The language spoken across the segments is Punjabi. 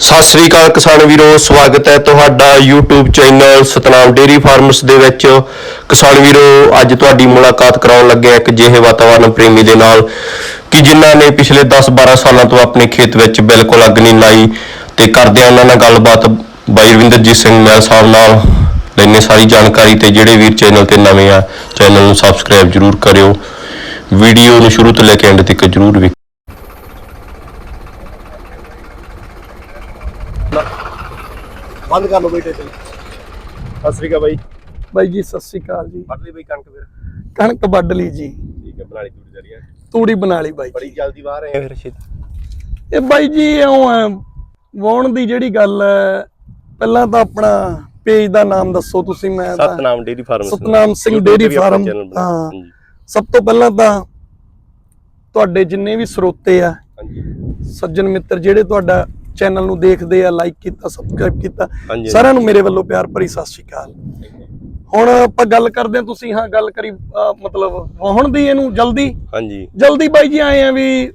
ਸਤਿ ਸ੍ਰੀ ਅਕਾਲ ਕਿਸਾਨ ਵੀਰੋ, ਸਵਾਗਤ ਹੈ ਤੁਹਾਡਾ YouTube channel Satnam dairy farms ਦੇ ਵਿੱਚ। ਕਿਸਾਨ ਵੀਰੋ, ਅੱਜ ਤੁਹਾਡੀ ਮੁਲਾਕਾਤ ਕਰਾਉਣ ਲੱਗਿਆ ਇੱਕ ਜਿਹੇ ਵਾਤਾਵਰਣ ਪ੍ਰੇਮੀ ਦੇ ਨਾਲ ਕਿ ਜਿਨ੍ਹਾਂ ਨੇ ਪਿਛਲੇ 10-12 ਸਾਲਾਂ ਤੋਂ ਆਪਣੇ ਖੇਤ ਵਿੱਚ ਬਿਲਕੁਲ ਅੱਗ ਨਹੀਂ ਲਾਈ ਤੇ ਕਰਦੇ ਉਹਨਾਂ ਨਾਲ ਗੱਲਬਾਤ ਬਾਈ ਰਵਿੰਦਰਜੀਤ ਸਿੰਘ ਮੈਲ ਸਾਹਿਬ ਨਾਲ। ਲੈਣੇ ਸਾਰੀ ਜਾਣਕਾਰੀ ਤੇ ਜਿਹੜੇ ਵੀਰ ਚੈਨਲ ਤੇ ਨਵੇਂ ਆ, ਚੈਨਲ ਨੂੰ ਸਬਸਕ੍ਰਾਈਬ ਜਰੂਰ ਕਰਿਓ। ਵੀਡੀਓ ਨੂੰ ਸ਼ੁਰੂ ਤੋਂ ਲੈ ਕੇ ਐਂਡ ਤੱਕ ਜਰੂਰ ਵੇਖਿਓ। ਬੰਦ ਕਰ ਲਓ ਬਈ ਟੇਟੇ ਸਤਿ ਸ੍ਰੀ ਅਕਾਲ ਬਾਈ। ਬਾਈ ਜੀ ਸਤਿ ਸ੍ਰੀ ਅਕਾਲ ਜੀ। ਵੱਢ ਲਈ ਬਈ ਕਣਕ ਫਿਰ। ਕਣਕ ਵੱਢ ਲਈ ਜੀ। ਠੀਕ ਹੈ ਬਣਾ ਲਈ ਤੂੜੀ ਜਰੀਆ ਤੂੜੀ ਬਣਾ ਲਈ ਬਾਈ ਬੜੀ ਜਲਦੀ ਬਾਹਰ ਆਏ ਆ ਫਿਰ ਛੇਤੀ। ਇਹ ਬਾਈ ਜੀ ਇਉਂ ਹੈ ਵਾਉਣ ਦੀ ਜਿਹੜੀ ਗੱਲ ਹੈ ਪਹਿਲਾਂ ਤਾਂ ਆਪਣਾ ਪੇਜ ਦਾ ਨਾਮ ਦੱਸੋ ਤੁਸੀਂ ਮੈਂ ਤਾਂ Satnam dairy farm Satnam Singh dairy farm ਹਾਂ। ਸਭ ਤੋਂ ਪਹਿਲਾਂ ਤਾਂ ਤੁਹਾਡੇ ਜਿੰਨੇ ਵੀ ਸਰੋਤੇ ਆ ਹਾਂਜੀ। ਸੱਜਣ ਮਿੱਤਰ ਜਿਹੜੇ ਤੁਹਾਡਾ ਚੈਨਲ ਨੂੰ ਦੇਖਦੇ ਆ ਲਾਈਕ ਕੀਤਾ ਸਬਸਕ੍ਰਾਈਬ ਕੀਤਾ। ਸਾਰਿਆਂ ਨੂੰ ਮੇਰੇ ਵੱਲੋਂ ਪਿਆਰ ਭਰੀ ਸਤਿ ਸ਼੍ਰੀ ਅਕਾਲ। ਹੁਣ ਆਪਾਂ ਗੱਲ ਕਰਦੇ ਹਾਂ ਤੁਸੀਂ ਹਾਂ ਗੱਲ ਕਰੀ ਮਤਲਬ ਵਾਹਣ ਦੀ ਇਹਨੂੰ ਜਲਦੀ? ਹਾਂਜੀ। ਜਲਦੀ ਬਾਈ ਜੀ ਆਏ ਆ ਵੀ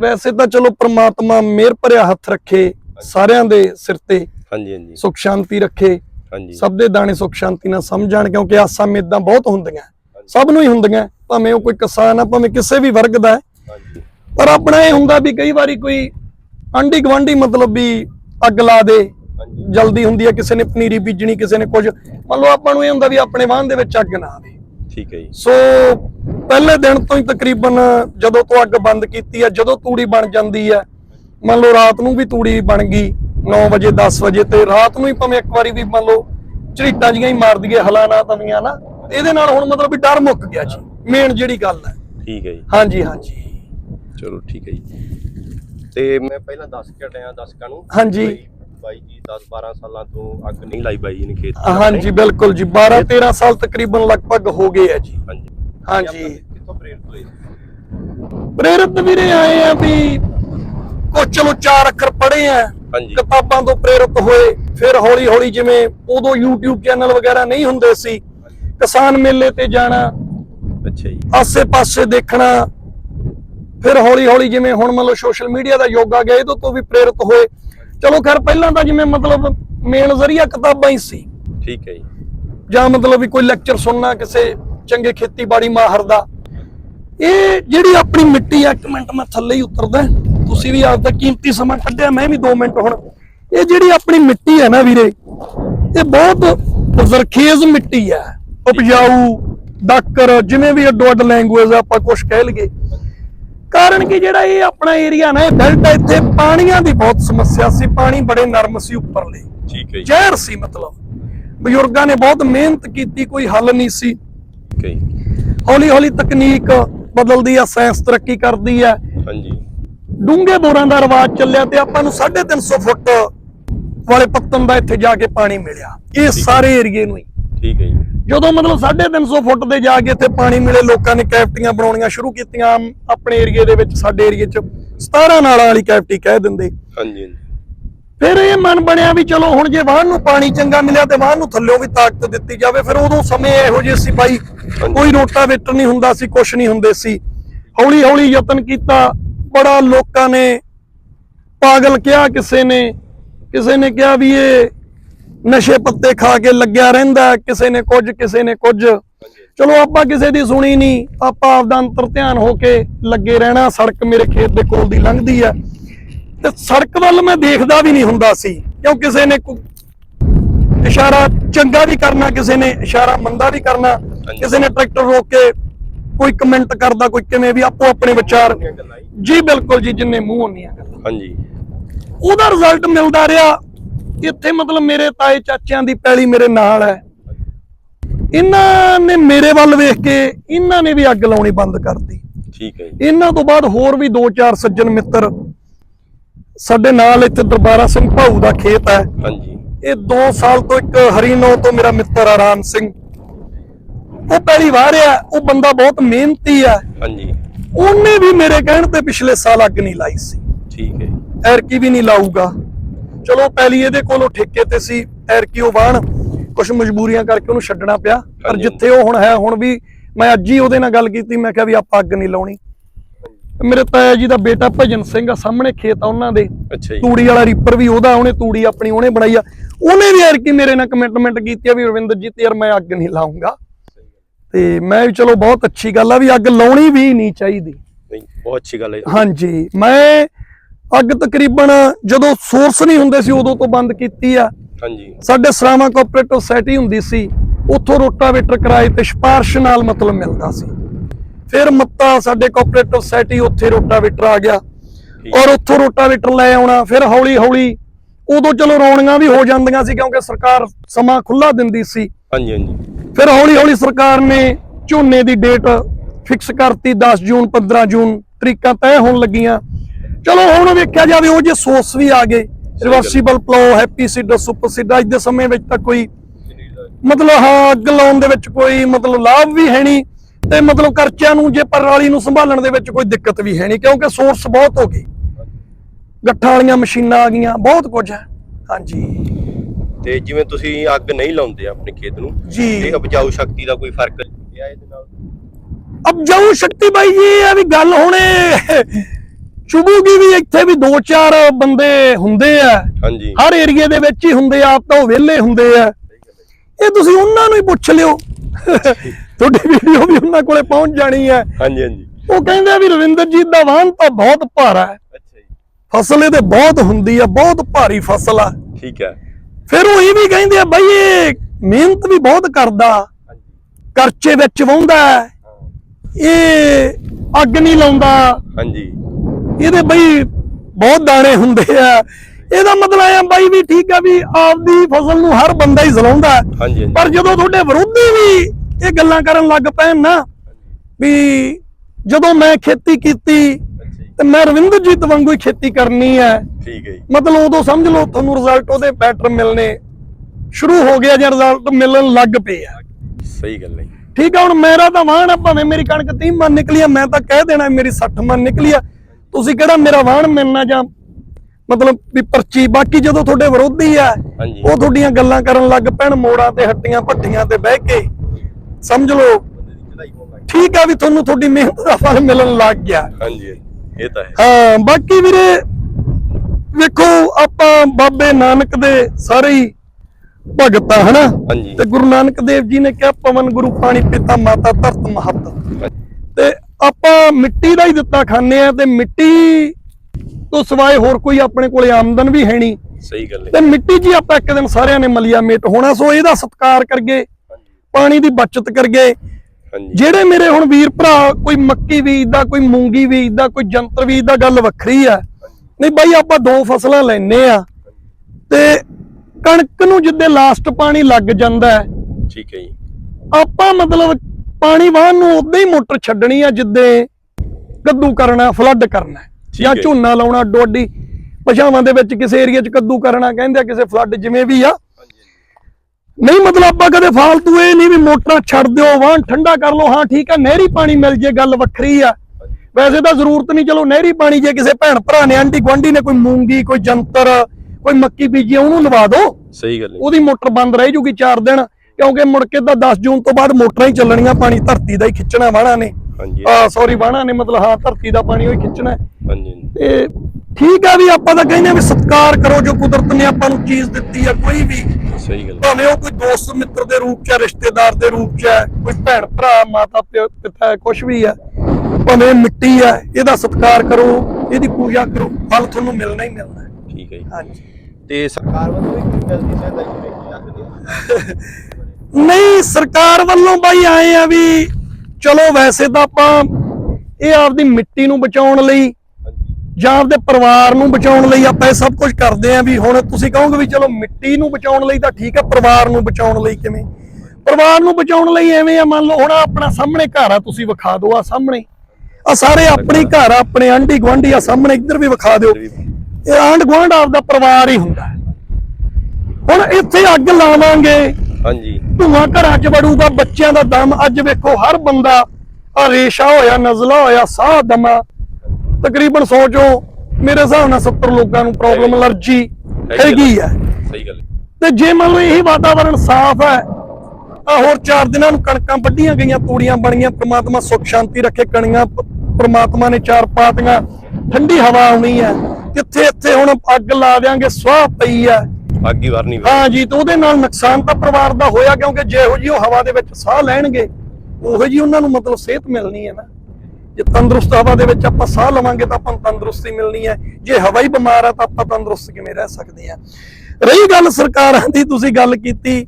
ਵੈਸੇ ਤਾਂ ਚਲੋ ਪ੍ਰਮਾਤਮਾ ਮਿਹਰ ਭਰਿਆ ਹੱਥ ਰੱਖੇ ਸਾਰਿਆਂ ਦੇ ਸਿਰ ਤੇ। ਹਾਂਜੀ ਹਾਂਜੀ। ਸੁਖ ਸ਼ਾਂਤੀ ਰੱਖੇ। ਹਾਂਜੀ। ਸਭ ਦੇ ਦਾਣੇ ਸੁਖ ਸ਼ਾਂਤੀ ਨਾਲ ਸਮਝਣ ਕਿਉਂਕਿ ਆਸਾਂ ਮੇਦਾਂ ਬਹੁਤ ਹੁੰਦੀਆਂ। ਸਭ ਨੂੰ ਹੀ ਹੁੰਦੀਆਂ ਭਾਵੇਂ ਉਹ ਕੋਈ ਕਿਸਾਨ ਆ ਭਾਵੇਂ ਕਿਸੇ ਵੀ ਵਰਗ ਦਾ ਹੈ। ਹਾਂਜੀ। ਪਰ ਆਪਣਾ ਇਹ ਹੁੰਦਾ ਵੀ ਕਈ ਵਾਰੀ ਕੋਈ ਆਂਢੀ ਗਵਾਂਢੀ ਮਤਲਬ ਵੀ ਅੱਗ ਲਾ ਦੇ ਜਲਦੀ ਹੁੰਦੀ ਹੈ ਕਿਸੇ ਨੇ ਪਨੀਰੀ ਬੀਜਣੀ ਕਿਸੇ ਨੇ ਕੁਝ। ਮੰਨ ਲਓ ਆਪਾਂ ਨੂੰ ਇਹ ਹੁੰਦਾ ਵੀ ਆਪਣੇ ਵਾਹਨ ਦੇ ਵਿੱਚ ਅੱਗ ਨਾ ਆਵੇ। ਠੀਕ ਹੈ ਜੀ। ਸੋ ਪਹਿਲੇ ਦਿਨ ਤੋਂ ਹੀ ਤਕਰੀਬਨ ਜਦੋਂ ਤੋਂ ਅੱਗ ਬੰਦ ਕੀਤੀ ਹੈ ਜਦੋਂ ਤੂੜੀ ਬਣ ਜਾਂਦੀ ਹੈ ਮੰਨ ਲਓ ਰਾਤ ਨੂੰ ਵੀ ਤੂੜੀ ਬਣ ਗਈ 9 ਵਜੇ 10 ਵਜੇ ਤੇ ਰਾਤ ਨੂੰ ਹੀ ਭਾਵੇਂ ਇੱਕ ਵਾਰੀ ਵੀ ਮੰਨ ਲਓ ਝਰੀਟਾਂ ਜੀਆਂ ਹੀ ਮਾਰ ਦਈਏ ਹਲਾਣਾ ਤਵੀਆਂ ਨਾ ਇਹਦੇ ਨਾਲ ਹੁਣ ਮਤਲਬ ਵੀ ਡਰ ਮੁੱਕ ਗਿਆ ਜੀ ਮੇਨ ਜਿਹੜੀ ਗੱਲ ਹੈ। ਠੀਕ ਹੈ ਜੀ। ਹਾਂਜੀ ਹਾਂਜੀ। ਚਲੋ ਠੀਕ ਹੈ ਜੀ। ਤੇ ਮੈਂ ਪਹਿਲਾਂ ਦੱਸ ਕੇ ਹਟਿਆ ਦਸਕਾਂ ਨੂੰ ਹਾਂਜੀ। ਬਾਈ- ਜੀ 10 12 ਸਾਲਾਂ ਤੋਂ ਅੱਗ ਨਹੀਂ ਲਾਈ ਬਾਈ ਜੀ ਨੇ ਖੇਤ ਹਾਂਜੀ ਬਿਲਕੁਲ ਜੀ 12 13 ਸਾਲ ਤਕਰੀਬਨ ਲਗਭਗ ਹੋ ਗਏ ਆ ਜੀ। ਹਾਂਜੀ। ਹਾਂਜੀ। ਕਿੱਥੋਂ ਪ੍ਰੇਰਿਤ ਹੋਏ? ਪ੍ਰੇਰਿਤ ਵੀਰੇ ਆਏ ਆ ਵੀ ਕੁਛ ਚਲੋ ਚਾਰ ਅੱਖਰ ਪੜ੍ਹੇ ਆ ਕਿਤਾਬਾਂ ਤੋਂ ਪ੍ਰੇਰਿਤ ਹੋਏ ਫਿਰ ਹੌਲੀ ਹੌਲੀ ਜਿਵੇਂ ਉਦੋਂ YouTube ਚੈਨਲ ਵਗੈਰਾ ਨਹੀਂ ਹੁੰਦੇ ਸੀ ਕਿਸਾਨ ਮੇਲੇ ਤੇ ਜਾਣਾ ਅੱਛਾ ਜੀ। ਆਸੇ-ਪਾਸੇ ਦੇਖਣਾ ਫਿਰ ਹੌਲੀ ਹੌਲੀ ਜਿਵੇਂ ਹੁਣ ਮੰਨ ਲਓ ਸੋਸ਼ਲ ਮੀਡੀਆ ਦਾ ਯੁੱਗ ਆ ਗਿਆ ਇਹਦੇ ਤੋਂ ਵੀ ਪ੍ਰੇਰਿਤ ਹੋਏ। ਚਲੋ ਖੈਰ ਪਹਿਲਾਂ ਤਾਂ ਜਿਵੇਂ ਮਤਲਬ ਮੇਨ ਜ਼ਰੀਆ ਕਿਤਾਬਾਂ ਹੀ ਸੀ। ਠੀਕ ਹੈ ਜੀ। ਜਾਂ ਮਤਲਬ ਵੀ ਕੋਈ ਲੈਕਚਰ ਸੁਣਨਾ ਕਿਸੇ ਚੰਗੇ ਖੇਤੀਬਾੜੀ ਮਾਹਰ ਦਾ। ਇਹ ਜਿਹੜੀ ਆਪਣੀ ਮਿੱਟੀ ਆ ਇੱਕ ਮਿੰਟ ਮੈਂ ਥੱਲੇ ਹੀ ਉਤਰਦਾ। ਤੁਸੀਂ ਵੀ ਆਪਦਾ ਕੀਮਤੀ ਸਮਾਂ ਕੱਢਿਆ ਮੈਂ ਵੀ 2 ਮਿੰਟ ਹੁਣ। ਇਹ ਜਿਹੜੀ ਆਪਣੀ ਮਿੱਟੀ ਹੈ ਨਾ ਵੀਰੇ ਇਹ ਬਹੁਤ ਜ਼ਰਖੇਜ਼ ਮਿੱਟੀ ਹੈ। ਉਪਜਾਊ ਡਾਕਰ ਜਿਵੇਂ ਵੀ ਅੱਡੋ ਅੱਡ ਲੈਂਗੁਏਜ ਆਪਾਂ ਕੁਝ ਕਹਿ ਲਈਏ। ਕਾਰਨ ਕਿ ਜਿਹੜਾ ਇਹ ਆਪਣਾ ਏਰੀਆ ਨਾ ਇਹ ਬੈਲਟ ਹੈ ਇੱਥੇ ਪਾਣੀਆਂ ਦੀ ਬਹੁਤ ਸਮੱਸਿਆ ਸੀ ਪਾਣੀ ਬੜੇ ਨਰਮ ਸੀ ਉੱਪਰਲੇ। ਠੀਕ ਹੈ ਜੀ। ਜ਼ਹਿਰ ਸੀ ਮਤਲਬ। ਬਜ਼ੁਰਗਾਂ ਨੇ ਬਹੁਤ ਮਿਹਨਤ ਕੀਤੀ ਕੋਈ ਹੱਲ ਨਹੀਂ ਸੀ। ਠੀਕ ਹੈ ਜੀ। ਹੌਲੀ ਹੌਲੀ ਤਕਨੀਕ ਬਦਲਦੀ ਆ ਸਾਇੰਸ ਤਰੱਕੀ ਕਰਦੀ ਆ। ਹਾਂਜੀ। ਡੂੰਘੇ ਬੋਰਾਂ ਦਾ ਰਿਵਾਜ ਚੱਲਿਆ ਤੇ ਆਪਾਂ ਨੂੰ 350 ਫੁੱਟ ਵਾਲੇ ਪੱਤਨ ਦਾ ਇੱਥੇ ਜਾ ਕੇ ਪਾਣੀ ਮਿਲਿਆ। ਇਹ ਸਾਰੇ ਏਰੀਏ ਨੂੰ ਹੀ। ਠੀਕ ਹੈ ਜੀ। ਜਦੋਂ ਮਤਲਬ 350 ਫੁੱਟ ਦੇ ਜਾ ਕੇ ਇੱਥੇ ਪਾਣੀ ਮਿਲੇ ਲੋਕਾਂ ਨੇ ਕੈਵਟੀਆਂ ਬਣਾਉਣੀਆਂ ਸ਼ੁਰੂ ਕੀਤੀਆਂ ਆਪਣੇ ਏਰੀਏ ਦੇ ਵਿੱਚ ਸਾਡੇ ਏਰੀਏ 'ਚ। 17 ਨਾਲਾਂ ਵਾਲੀ ਕੈਵਟੀ ਕਹਿ ਦਿੰਦੇ। ਹਾਂਜੀ ਫਿਰ ਇਹ ਮਨ ਬਣਿਆ ਵੀ ਚਲੋ ਹੁਣ ਜੇ ਵਾਹਨ ਨੂੰ ਪਾਣੀ ਚੰਗਾ ਮਿਲਿਆ ਤੇ ਵਾਹਨ ਨੂੰ ਥੱਲਿਓਂ ਵੀ ਤਾਕਤ ਦਿੱਤੀ ਜਾਵੇ ਫਿਰ ਉਦੋਂ ਸਮੇਂ ਇਹੋ ਜਿਹੇ ਸੀ ਬਾਈ। ਕੋਈ ਰੋਟਾਵੇਟਰ ਨਹੀਂ ਹੁੰਦਾ ਸੀ ਕੁਛ ਨਹੀਂ ਹੁੰਦੇ ਸੀ। ਹੌਲੀ ਹੌਲੀ ਯਤਨ ਕੀਤਾ ਬੜਾ ਲੋਕਾਂ ਨੇ ਪਾਗਲ ਕਿਹਾ ਕਿਸੇ ਨੇ ਕਿਸੇ ਨੇ ਕਿਹਾ ਵੀ ਇਹ ਨਸ਼ੇ ਪੱਤੇ ਖਾ ਕੇ ਲੱਗਿਆ ਰਹਿੰਦਾ ਹੈ, ਕਿਸੇ ਨੇ ਕੁਝ ਕਿਸੇ ਨੇ ਕੁਝ। ਚਲੋ ਆਪਾਂ ਕਿਸੇ ਦੀ ਸੁਣੀ ਨਹੀਂ ਆਪਾਂ ਆਪਦਾ ਅੰਤਰ ਧਿਆਨ ਹੋ ਕੇ ਲੱਗੇ ਰਹਿਣਾ ਸੜਕ ਮੇਰੇ ਖੇਤ ਦੇ ਕੋਲ ਦੀ ਲੰਘਦੀ ਆ ਤੇ ਸੜਕ ਵੱਲ ਮੈਂ ਦੇਖਦਾ ਵੀ ਨਹੀਂ ਹੁੰਦਾ ਸੀ ਕਿਉਂ ਕਿਸੇ ਨੇ ਇਸ਼ਾਰਾ ਚੰਗਾ ਵੀ ਕਰਨਾ ਕਿਸੇ ਨੇ ਇਸ਼ਾਰਾ ਮੰਦਾ ਵੀ ਕਰਨਾ ਕਿਸੇ ਨੇ ਟਰੈਕਟਰ ਰੋਕ ਕੇ ਕੋਈ ਕਮੈਂਟ ਕਰਦਾ ਕੋਈ ਕਿਵੇਂ ਵੀ ਆਪੋ ਆਪਣੇ ਵਿਚਾਰ। ਜੀ ਬਿਲਕੁਲ ਜੀ ਜਿੰਨੇ ਮੂੰਹ ਹੁੰਦੀਆਂ ਹਾਂਜੀ। ਉਹਦਾ ਰਿਜ਼ਲਟ ਮਿਲਦਾ ਰਿਹਾ ਇੱਥੇ ਮਤਲਬ ਮੇਰੇ ਤਾਏ ਚਾਚਿਆਂ ਦੀ ਪੈਲੀ ਮੇਰੇ ਨਾਲ ਹੈ। ਇਹਨਾਂ ਨੇ ਮੇਰੇ ਵੱਲ ਵੇਖ ਕੇ ਇਹਨਾਂ ਨੇ ਵੀ ਅੱਗ ਲਾਉਣੀ ਬੰਦ ਕਰਤੀ। ਠੀਕ ਹੈ ਜੀ। ਇਹਨਾਂ ਤੋਂ ਬਾਅਦ ਹੋਰ ਵੀ ਦੋ ਚਾਰ ਸੱਜਣ ਮਿੱਤਰ ਸਾਡੇ ਨਾਲ ਇੱਥੇ ਦਰਬਾਰਾ ਸਿੰਘ ਭਾਊ ਦਾ ਖੇਤ ਹੈ। ਹਾਂਜੀ। ਇਹ 2 ਸਾਲ ਤੋਂ ਇੱਕ ਹਰੀਨੋ ਤੋਂ ਮੇਰਾ ਮਿੱਤਰ ਆ ਰਾਮ ਸਿੰਘ। ਉਹ ਪਹਿਲੀ ਵਾਰ ਆ ਉਹ ਬੰਦਾ ਬਹੁਤ ਮਿਹਨਤੀ ਆ ਹਾਂਜੀ। ਉਹਨੇ ਵੀ ਮੇਰੇ ਕਹਿਣ ਤੇ ਪਿਛਲੇ ਸਾਲ ਅੱਗ ਨਹੀਂ ਲਾਈ ਸੀ। ਠੀਕ ਹੈ ਐਰਕੀ ਵੀ ਨਹੀਂ ਲਾਊਗਾ। ਚਲੋ ਪਹਿਲੀ ਇਹਦੇ ਕੋਲੋਂ ਠੇਕੇ ਤੇ ਸੀ ਐਰਕੀ ਉਹ ਵਾਹਣ ਕੁਝ ਮਜਬੂਰੀਆਂ ਕਰਕੇ ਉਹਨੂੰ ਛੱਡਣਾ ਪਿਆ। ਪਰ। ਜਿੱਥੇ ਉਹ ਹੁਣ ਹੈ ਹੁਣ ਵੀ ਮੈਂ ਅੱਜ ਹੀ ਉਹਦੇ ਨਾਲ ਗੱਲ ਕੀਤੀ ਮੈਂ ਕਿਹਾ ਵੀ ਆਪਾਂ ਅੱਗ ਨਹੀਂ ਲਾਉਣੀ। ਮੇਰੇ ਤਾਇਆ ਜੀ ਦਾ ਬੇਟਾ ਭਜਨ ਸਿੰਘ ਆ ਸਾਹਮਣੇ ਖੇਤ ਆ ਉਹਨਾਂ ਦੇ। ਜੀ। ਤੂੜੀ ਵਾਲਾ ਰੀਪਰ ਵੀ ਉਹਦਾ ਉਹਨੇ ਤੂੜੀ ਆਪਣੀ ਉਹਨੇ ਬਣਾਈ ਆ। ਉਹਨੇ ਵੀ ਯਾਰ ਕਿ ਮੇਰੇ ਨਾਲ ਕਮਿਟਮੈਂਟ ਕੀਤੀ ਆ ਵੀ ਰਵਿੰਦਰਜੀਤ ਯਾਰ ਮੈਂ ਅੱਗ ਨਹੀਂ ਲਾਉਂਗਾ। ਤੇ ਮੈਂ ਵੀ ਚਲੋ ਬਹੁਤ ਅੱਛੀ ਗੱਲ ਆ ਵੀ ਅੱਗ ਲਾਉਣੀ ਵੀ ਨਹੀਂ ਚਾਹੀਦੀ। ਨਹੀਂ ਬਹੁਤ ਅੱਛੀ ਗੱਲ ਹੈ ਹਾਂਜੀ ਮੈਂ ਅੱਗ ਤਕਰੀਬਨ ਜਦੋਂ ਸੋਰਸ ਨਹੀਂ ਹੁੰਦੇ ਸੀ ਉਦੋਂ ਤੋਂ ਬੰਦ ਕੀਤੀ ਆ। ਹਾਂਜੀ। ਸਾਡੇ ਸਰਾਵਾਂ ਕੋਆਪਰੇਟਿਵ ਸੋਸਾਇਟੀ ਹੁੰਦੀ ਸੀ ਉੱਥੋਂ ਰੋਟਾਵੇਟਰ ਕਿਰਾਏ ਤੇ ਸਿਫਾਰਿਸ਼ ਨਾਲ ਮਤਲਬ ਮਿਲਦਾ ਸੀ। ਫਿਰ ਮੱਤਾ ਸਾਡੇ ਕੋਆਪਰੇਟਿਵ ਸੋਸਾਇਟੀ ਉੱਥੇ ਰੋਟਾਵੇਟਰ ਆ ਗਿਆ ਔਰ ਉੱਥੋਂ ਰੋਟਾਵੇਟਰ ਲੈ ਆਉਣਾ ਫਿਰ ਹੌਲੀ ਹੌਲੀ ਉਦੋਂ ਚਲੋ ਰੌਣੀਆਂ ਵੀ ਹੋ ਜਾਂਦੀਆਂ ਸੀ ਕਿਉਂਕਿ ਸਰਕਾਰ ਸਮਾਂ ਖੁੱਲਾ ਦਿੰਦੀ ਸੀ। ਹਾਂਜੀ ਹਾਂਜੀ। ਫਿਰ ਹੌਲੀ ਹੌਲੀ ਸਰਕਾਰ ਨੇ ਝੋਨੇ ਦੀ ਡੇਟ ਫਿਕਸ ਕਰਤੀ 10 ਜੂਨ 15 ਜੂਨ ਤਰੀਕਾਂ ਤੈਅ ਹੋਣ ਲੱਗੀਆਂ। ਚਲੋ ਹੁਣ ਵੇਖਿਆ ਜਾਵੇ ਉਹ ਜੇ ਸੋਰਸ ਵੀ ਆ ਗਏ reversible plough happy seeder super seeder ਅੱਜ ਦੇ ਸਮੇਂ ਵਿੱਚ ਤਾਂ ਕੋਈ ਮਤਲਬ ਹਾਂ ਅੱਗ ਲਾਉਣ ਦੇ ਵਿੱਚ ਕੋਈ ਮਤਲਬ ਲਾਭ ਵੀ ਹੈ ਨਹੀਂ ਤੇ ਮਤਲਬ ਖਰਚਿਆਂ ਨੂੰ ਜੇ ਪਰਾਲੀ ਨੂੰ ਸੰਭਾਲਣ ਦੇ ਵਿੱਚ ਕੋਈ ਦਿੱਕਤ ਵੀ ਹੈ ਨਹੀਂ ਕਿਉਂਕਿ ਸੋਰਸ ਬਹੁਤ ਹੋ ਗਏ। ਗੱਠਾਂ ਵਾਲੀਆਂ ਮਸ਼ੀਨਾਂ ਆ ਗਈਆਂ ਬਹੁਤ ਕੁਝ ਹੈ। ਹਾਂਜੀ। ਤੇ ਜਿਵੇਂ ਤੁਸੀਂ ਅੱਗ ਨਹੀਂ ਲਾਉਂਦੇ ਆਪਣੇ ਖੇਤ ਨੂੰ। ਤੇ ਉਪਜਾਊ ਸ਼ਕਤੀ ਦਾ ਕੋਈ ਫ਼ਰਕ ਪਿਆ ਇਹਦੇ ਨਾਲ? ਅਬਜਾਊ ਸ਼ਕਤੀ ਬਾਈ ਜੀ ਇਹ ਵੀ ਗੱਲ ਹੁਣੇ। ਚੁਬੂਗੀ ਵੀ ਇੱਥੇ ਵੀ ਦੋ ਚਾਰ ਬੰਦੇ ਹੁੰਦੇ ਆ। ਹਾਂਜੀ। ਹਰ ਏਰੀਏ ਦੇ ਵਿੱਚ ਹੀ ਹੁੰਦੇ ਆ ਆਪ ਤਾਂ ਉਹ ਵਿਹਲੇ ਹੁੰਦੇ ਆ। ਇਹ ਤੁਸੀਂ ਉਹਨਾਂ ਨੂੰ ਹੀ ਪੁੱਛ ਲਿਓ। ਤੁਹਾਡੀ ਵੀਡੀਓ ਵੀ ਉਹਨਾਂ ਕੋਲੇ ਪਹੁੰਚ ਜਾਣੀ ਹੈ ਹਾਂਜੀ ਹਾਂਜੀ। ਉਹ ਕਹਿੰਦੇ ਵੀ ਰਵਿੰਦਰਜੀਤ ਦਾ ਵਾਹਨ ਤਾਂ ਬਹੁਤ ਭਾਰਾ ਹੈ। ਅੱਛਾ ਜੀ। ਫਸਲ ਇਹਦੇ ਬਹੁਤ ਹੁੰਦੀ ਆ ਬਹੁਤ ਭਾਰੀ ਫਸਲ ਆ। ਠੀਕ ਹੈ ਫਿਰ ਉਹ ਇਹ ਵੀ ਕਹਿੰਦੇ ਆ ਬਈ ਇਹ ਮਿਹਨਤ ਵੀ ਬਹੁਤ ਕਰਦਾ। ਹਾਂਜੀ। ਕਰਚੇ ਵਿੱਚ ਵਾਹੁੰਦਾ ਹੈ। ਇਹ ਅੱਗ ਨਹੀਂ ਲਾਉਂਦਾ। ਹਾਂਜੀ। ਇਹਦੇ ਬਈ ਬਹੁਤ ਦਾਣੇ ਹੁੰਦੇ ਆ। ਇਹਦਾ ਮਤਲਬ ਆ ਬਾਈ ਵੀ ਠੀਕ ਆ ਵੀ ਆਪਦੀ ਫਸਲ ਨੂੰ ਹਰ ਬੰਦਾ ਹੀ ਜ਼ਲਾਉਂਦਾ ਪਰ ਜਦੋਂ ਤੁਹਾਡੇ ਵਿਰੋਧੀ ਵੀ ਇਹ ਗੱਲਾਂ ਕਰਨ ਲੱਗ ਪੈਣ ਨਾ ਵੀ ਜਦੋਂ ਮੈਂ ਖੇਤੀ ਕੀਤੀ ਤੇ ਮੈਂ ਰਵਿੰਦਰਜੀਤ ਵਾਂਗੂ ਹੀ ਖੇਤੀ ਕਰਨੀ ਹੈ ਠੀਕ ਹੈ ਮਤਲਬ ਉਦੋਂ ਸਮਝ ਲਓ ਤੁਹਾਨੂੰ ਰਿਜ਼ਲਟ ਉਹਦੇ ਬੈਟਰ ਮਿਲਣੇ ਸ਼ੁਰੂ ਹੋ ਗਿਆ ਜਾਂ ਰਿਜ਼ਲਟ ਮਿਲਣ ਲੱਗ ਪਏ ਆ। ਸਹੀ ਗੱਲ ਹੈ ਜੀ। ਠੀਕ ਆ ਹੁਣ ਮੇਰਾ ਤਾਂ ਵਾਹਣ ਆ ਭਾਵੇਂ ਮੇਰੀ ਕਣਕ 30 ਮਨ ਨਿਕਲੀ ਆ ਮੈਂ ਤਾਂ ਕਹਿ ਦੇਣਾ ਮੇਰੀ 60 ਮਨ ਨਿਕਲੀ ਆ। ਤੁਸੀਂ ਕਿਹੜਾ ਮੇਰਾ ਵਾਹਣ ਮਿਲਣਾ ਜਾਂ ਮਤਲਬ ਵੀ ਪਰਚੀ? ਬਾਕੀ ਜਦੋਂ ਤੁਹਾਡੇ ਵਿਰੋਧੀ ਆ ਉਹ ਤੁਹਾਡੀਆਂ ਗੱਲਾਂ ਕਰਨ ਲੱਗ ਪੈਣ ਮੋੜਾਂ ਤੇ ਹੱਟੀਆਂ ਭੱਟੀਆਂ ਤੇ ਬਹਿ ਕੇ। ਸਮਝ ਲਓ। ਠੀਕ ਆ ਵੀ ਤੁਹਾਨੂੰ ਤੁਹਾਡੀ ਮਿਹਨਤ ਦਾ ਫਲ ਮਿਲਣ ਲੱਗ ਗਿਆ। ਹਾਂਜੀ ਇਹ ਤਾਂ ਹੈ। ਹਾਂ ਬਾਕੀ ਵੀਰੇ ਵੇਖੋ ਆਪਾਂ ਬਾਬੇ ਨਾਨਕ ਦੇ ਸਾਰੇ ਹੀ ਭਗਤ ਆ ਹਨਾ? ਤੇ ਗੁਰੂ ਨਾਨਕ ਦੇਵ ਜੀ ਨੇ ਕਿਹਾ ਪਵਨ ਗੁਰੂ ਪਾਣੀ ਪਿਤਾ ਮਾਤਾ ਧਰਤ ਮਹੱਤ। ਤੇ ਆਪਾਂ ਮਿੱਟੀ ਦਾ ਹੀ ਦਿੱਤਾ ਖਾਂਦੇ ਆ ਤੇ ਮਿੱਟੀ ਤੋਂ ਸਿਵਾਏ ਹੋਰ ਕੋਈ ਆਪਣੇ ਕੋਲੇ ਆਮਦਨ ਵੀ ਹੈ ਨਹੀਂ। ਸਹੀ ਗੱਲ ਹੈ। ਤੇ ਮਿੱਟੀ ਜੀ ਆਪਾਂ ਇੱਕ ਦਿਨ ਸਾਰਿਆਂ ਨੇ ਮਲੀਆ ਮੇਟ ਹੋਣਾ ਸੋ ਇਹਦਾ ਸਤਿਕਾਰ ਕਰਗੇ ਪਾਣੀ ਦੀ ਬਚਤ ਕਰਗੇ। ਜਿਹੜੇ ਮੇਰੇ ਹੁਣ ਵੀਰ ਭਰਾ ਕੋਈ ਮੱਕੀ ਬੀਜਦਾ ਕੋਈ ਮੂੰਗੀ ਬੀਜਦਾ ਕੋਈ ਜੰਤਰ ਬੀਜਦਾ ਗੱਲ ਵੱਖਰੀ ਆ। ਨਹੀਂ ਬਾਈ ਆਪਾਂ ਦੋ ਫਸਲਾਂ ਲੈਨੇ ਆ। ਤੇ ਕਣਕ ਨੂੰ ਜਿੱਦੇ ਲਾਸਟ ਪਾਣੀ ਲੱਗ ਜਾਂਦਾ ਹੈ ਠੀਕ ਹੈ ਜੀ। ਆਪਾਂ ਮਤਲਬ ਪਾਣੀ ਵਾਹਣ ਨੂੰ ਉਦਾਂ ਹੀ ਮੋਟਰ ਛੱਡਣੀ ਆ ਜਿੱਦੇ ਕੱਦੂ ਕਰਨਾ ਫਲੱਡ ਕਰਨਾ। ਜਾਂ। ਝੋਨਾ ਲਾਉਣਾ ਡੋਡੀ ਪਸ਼ਾਵਾਂ ਦੇ ਵਿੱਚ ਕਿਸੇ ਏਰੀਆ 'ਚ ਕੱਦੂ ਕਰਨਾ ਕਹਿੰਦੇ ਆ ਕਿਸੇ ਫਲੱਡ ਜਿਵੇਂ ਵੀ ਆ। ਨਹੀਂ ਮਤਲਬ ਆਪਾਂ ਕਦੇ ਫਾਲਤੂ ਇਹ ਨਹੀਂ ਵੀ ਮੋਟਰਾਂ ਛੱਡ ਦਿਓ ਵਾਹਣ ਠੰਡਾ ਕਰ ਲਓ। ਹਾਂ ਠੀਕ ਆ ਨਹਿਰੀ ਪਾਣੀ ਮਿਲ ਜੇ ਗੱਲ ਵੱਖਰੀ ਆ। ਵੈਸੇ ਤਾਂ ਜ਼ਰੂਰਤ ਨਹੀਂ ਚਲੋ ਨਹਿਰੀ ਪਾਣੀ ਜੇ ਕਿਸੇ ਭੈਣ ਭਰਾ ਨੇ ਆਂਟੀ ਗੁਆਂਢੀ ਨੇ ਕੋਈ ਮੂੰਗੀ ਕੋਈ ਜੰਤਰ ਕੋਈ ਮੱਕੀ ਬੀਜੀ ਉਹਨੂੰ ਲਵਾ ਦਿਓ। ਸਹੀ ਗੱਲ ਹੈ ਉਹਦੀ ਮੋਟਰ ਬੰਦ ਰਹਿ ਜੂਗੀ 4 ਦਿਨ। ਕਿਉਂਕਿ ਮੁੜ ਕੇ ਤਾਂ 10 ਜੂਨ ਤੋਂ ਬਾਅਦ ਮੋਟਰਾਂ ਹੀ ਚੱਲਣੀਆਂ ਪਾਣੀ ਧਰਤੀ ਦਾ ਹੀ ਖਿੱਚਣਾ ਵਾਹਣਾ ਨੇ। ਹਾਂਜੀ। ਆ ਸੌਰੀ ਵਾਹਣਾ ਨੇ ਮਤਲਬ ਹਾਂ ਧਰਤੀ ਦਾ ਪਾਣੀ ਉਹ ਹੀ ਖਿੱਚਣਾ। ਹੈ। ਹਾਂਜੀ। ਤੇ ਠੀਕ ਆ ਵੀ ਆਪਾਂ ਤਾਂ ਕਹਿੰਦੇ ਆ ਵੀ ਸਤਿਕਾਰ ਕਰੋ ਜੋ ਕੁਦਰਤ ਨੇ ਆਪਾਂ ਨੂੰ ਚੀਜ਼ ਦਿੱਤੀ ਆ ਕੋਈ ਵੀ। ਸਹੀ ਗੱਲ। ਹੈ। ਭਾਵੇਂ ਉਹ ਕੋਈ ਦੋਸਤ ਮਿੱਤਰ ਦੇ ਰੂਪ ਚ ਹੈ ਰਿਸ਼ਤੇਦਾਰ ਦੇ ਰੂਪ ਚ ਹੈ ਕੋਈ ਭੈਣ ਭਰਾ ਮਾਤਾ ਪਿਤਾ ਹੈ ਕੁਝ ਵੀ ਹੈ ਭਾਵੇਂ ਮਿੱਟੀ ਹੈ ਇਹਦਾ ਸਤਿਕਾਰ ਕਰੋ ਇਹਦੀ ਪੂਜਾ ਕਰੋ ਫਲ ਤੁਹਾਨੂੰ ਮਿਲਣਾ ਹੀ ਮਿਲਣਾ। ਹੈ ਠੀਕ ਹੈ ਜੀ। ਹਾਂਜੀ। ਤੇ ਸਰਕਾਰ ਵੱਲੋਂ ਵੀ ਜਲਦੀ ਸਹਾਇਤਾ ਜਿਵੇਂ ਕਿ ਦੀ ਨਹੀਂ ਸਰਕਾਰ ਵੱਲੋਂ ਬਾਈ ਆਏ ਆ ਵੀ ਚਲੋ ਵੈਸੇ ਤਾਂ ਆਪਾਂ ਇਹ ਆਪਦੀ ਮਿੱਟੀ ਨੂੰ ਬਚਾਉਣ ਲਈ ਜਾਂ ਆਪਦੇ ਪਰਿਵਾਰ ਨੂੰ ਬਚਾਉਣ ਲਈ ਆਪਾਂ ਇਹ ਸਭ ਕੁਝ ਕਰਦੇ ਆ ਵੀ ਹੁਣ ਤੁਸੀਂ ਕਹੋਗੇ ਵੀ ਚਲੋ ਮਿੱਟੀ ਨੂੰ ਬਚਾਉਣ ਲਈ ਤਾਂ ਠੀਕ ਆ ਪਰਿਵਾਰ ਨੂੰ ਬਚਾਉਣ ਲਈ ਕਿਵੇਂ? ਪਰਿਵਾਰ ਨੂੰ ਬਚਾਉਣ ਲਈ ਐਵੇਂ ਆ ਮੰਨ ਲਓ ਹੁਣ ਆਪਣਾ ਸਾਹਮਣੇ ਘਰ ਆ ਤੁਸੀਂ ਵਿਖਾ ਦਿਓ ਆ ਸਾਹਮਣੇ। ਆ ਸਾਰੇ ਆਪਣੇ ਘਰ ਆ ਆਪਣੇ ਆਂਢੀ ਗੁਆਂਢੀ ਆ ਸਾਹਮਣੇ ਇੱਧਰ ਵੀ ਵਿਖਾ ਦਿਓ। ਇਹ ਆਂਢ ਗੁਆਂਢ ਆਪਦਾ ਪਰਿਵਾਰ ਹੀ ਹੁੰਦਾ। ਹੁਣ ਇੱਥੇ ਅੱਗ ਲਾਵਾਂਗੇ ਹਾਂਜੀ। ਧੂਆਂ ਘਰਾਂ 'ਚ ਵੜੂਗਾ ਬੱਚਿਆਂ ਦਾ ਦਮ। ਅੱਜ ਵੇਖੋ ਹਰ ਬੰਦਾ ਆ ਰੇਸ਼ਾ ਹੋਇਆ ਨਜ਼ਲਾ ਹੋਇਆ ਸਾਹ ਦਮਾ। ਤਕਰੀਬਨ ਸੋਚੋ ਮੇਰੇ ਹਿਸਾਬ ਨਾਲ 70 ਲੋਕਾਂ ਨੂੰ ਪ੍ਰੋਬਲਮ ਅਲਰਜੀ ਹੈਗੀ ਆ ਸਹੀ ਗੱਲ ਹੈ। ਤੇ ਜੇ ਮੰਨ ਲਓ ਇਹੀ ਵਾਤਾਵਰਣ ਸਾਫ਼ ਹੈ ਆ ਹੋਰ 4 ਦਿਨਾਂ ਨੂੰ ਕਣਕਾਂ ਵੱਢੀਆਂ ਗਈਆਂ ਤੂੜੀਆਂ ਬਣੀਆਂ ਪ੍ਰਮਾਤਮਾ ਸੁੱਖ ਸ਼ਾਂਤੀ ਰੱਖੇ ਕਣੀਆਂ ਪ੍ਰਮਾਤਮਾ ਨੇ ਚਾਰ ਪਾਤੀਆਂ ਠੰਡੀ ਹਵਾ ਆਉਣੀ ਹੈ। ਕਿੱਥੇ ਇੱਥੇ ਹੁਣ ਅੱਗ ਲਾ ਦਿਆਂਗੇ ਸਵਾਹ ਪਈ ਹੈ। ਅੱਗ ਵਰਨੀ ਹਾਂ ਜੀ ਤੇ ਉਹਦੇ ਨਾਲ ਨੁਕਸਾਨ ਤਾਂ ਪਰਿਵਾਰ ਦਾ ਹੋਇਆ ਕਿਉਂਕਿ ਜਿਹੋ ਜੀ ਉਹ ਹਵਾ ਦੇ ਵਿੱਚ ਸਾਹ ਲੈਣਗੇ ਉਹੋ ਜੀ ਉਹਨਾਂ ਨੂੰ ਮਤਲਬ ਸਿਹਤ ਮਿਲਣੀ ਹੈ ਨਾ। ਜੇ ਤੰਦਰੁਸਤ ਹਵਾ ਦੇ ਵਿੱਚ ਆਪਾਂ ਸਾਹ ਲਵਾਂਗੇ ਤਾਂ ਆਪਾਂ ਨੂੰ ਤੰਦਰੁਸਤੀ ਮਿਲਣੀ ਹੈ। ਜੇ ਹਵਾ ਹੀ ਬਿਮਾਰ ਹੈ ਤਾਂ ਆਪਾਂ ਤੰਦਰੁਸਤ ਕਿਵੇਂ ਰਹਿ ਸਕਦੇ ਆ ਰਹੀ ਗੱਲ ਸਰਕਾਰਾਂ ਦੀ ਤੁਸੀਂ ਗੱਲ ਕੀਤੀ।